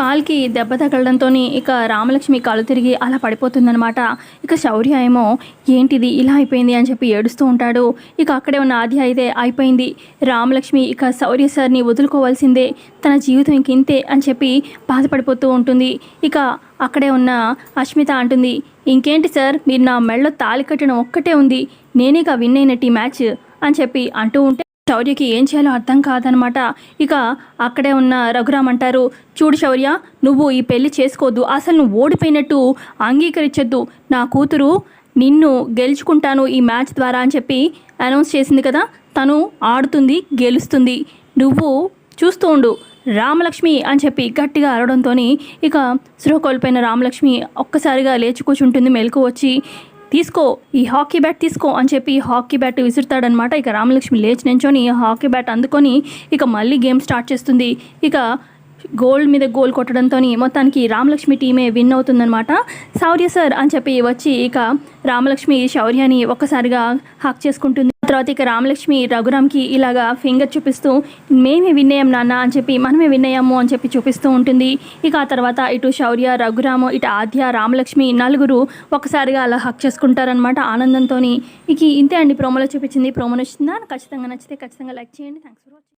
కాల్కి దెబ్బ తగలడంతో ఇక రామలక్ష్మి కాలు తిరిగి అలా పడిపోతుందనమాట ఇక శౌర్య ఏమో ఏంటిది? ఇలా అయిపోయింది? అని చెప్పి ఏడుస్తూ ఉంటాడు. ఇక అక్కడే ఉన్న ఆది అయితే అయిపోయింది. రామలక్ష్మి ఇక శౌర్య సార్ని వదులుకోవాల్సిందే. తన జీవితం ఇంకింతే అని చెప్పి బాధపడిపోతూ ఉంటుంది. ఇక అక్కడే ఉన్న అష్మిత అంటుంది ఇంకేంటి సార్? మీరు నా మెళ్ళలో తాళి కట్టడం ఒక్కటే ఉంది. నేనేగా విన్ అయినట్టు ఈ మ్యాచ్? అని చెప్పి అంటూ ఉంటే శౌర్యకి ఏం చేయాలో అర్థం కాదనమాట. ఇక అక్కడే ఉన్న రఘురామ్ అంటారు చూడు శౌర్య నువ్వు ఈ పెళ్ళి చేసుకోవద్దు. అసలు నువ్వు ఓడిపోయినట్టు అంగీకరించొద్దు. నా కూతురు నిన్ను గెలుచుకుంటాను ఈ మ్యాచ్ ద్వారా అని చెప్పి అనౌన్స్ చేసింది కదా. తను ఆడుతుంది గెలుస్తుంది. నువ్వు చూస్తూ ఉండు. రామలక్ష్మి అని చెప్పి గట్టిగా అరవడంతో ఇక స్పృహ కోల్పోయిన రామలక్ష్మి ఒక్కసారిగా లేచి కూర్చుంటుంది. మెలకు వచ్చి తీసుకో ఈ హాకీ బ్యాట్ తీసుకో అని చెప్పి హాకీ బ్యాట్ విసురుతాడనమాట ఇక రామలక్ష్మి లేచి నించొని హాకీ బ్యాట్ అందుకొని ఇక మళ్ళీ గేమ్ స్టార్ట్ చేస్తుంది. ఇక గోల్ మీద గోల్ కొట్టడంతో మొత్తానికి రామలక్ష్మి టీమే విన్ అవుతుందనమాట శౌర్య సార్ అని చెప్పి వచ్చి ఇక రామలక్ష్మి శౌర్యని ఒక్కసారిగా హాక్ చేసుకుంటుంది. తర్వాత ఇక రామలక్ష్మి రఘురామ్కి ఇలాగా ఫింగర్ చూపిస్తూ మేమే విన్ నాన్న అని చెప్పి మనమే విన్నయాము అని చెప్పి చూపిస్తూ ఉంటుంది. ఇక ఆ తర్వాత ఇటు శౌర్య రఘురాము ఇటు ఆద్య రామలక్ష్మి నలుగురు ఒకసారిగా అలా హక్ చేసుకుంటారనమాట ఆనందంతో ఇక ఇంతే అండి ప్రోమోలో చూపించింది. ప్రోమో నచ్చిందా? ఖచ్చితంగా నచ్చితే ఖచ్చితంగా లైక్ చేయండి. Thanks for watching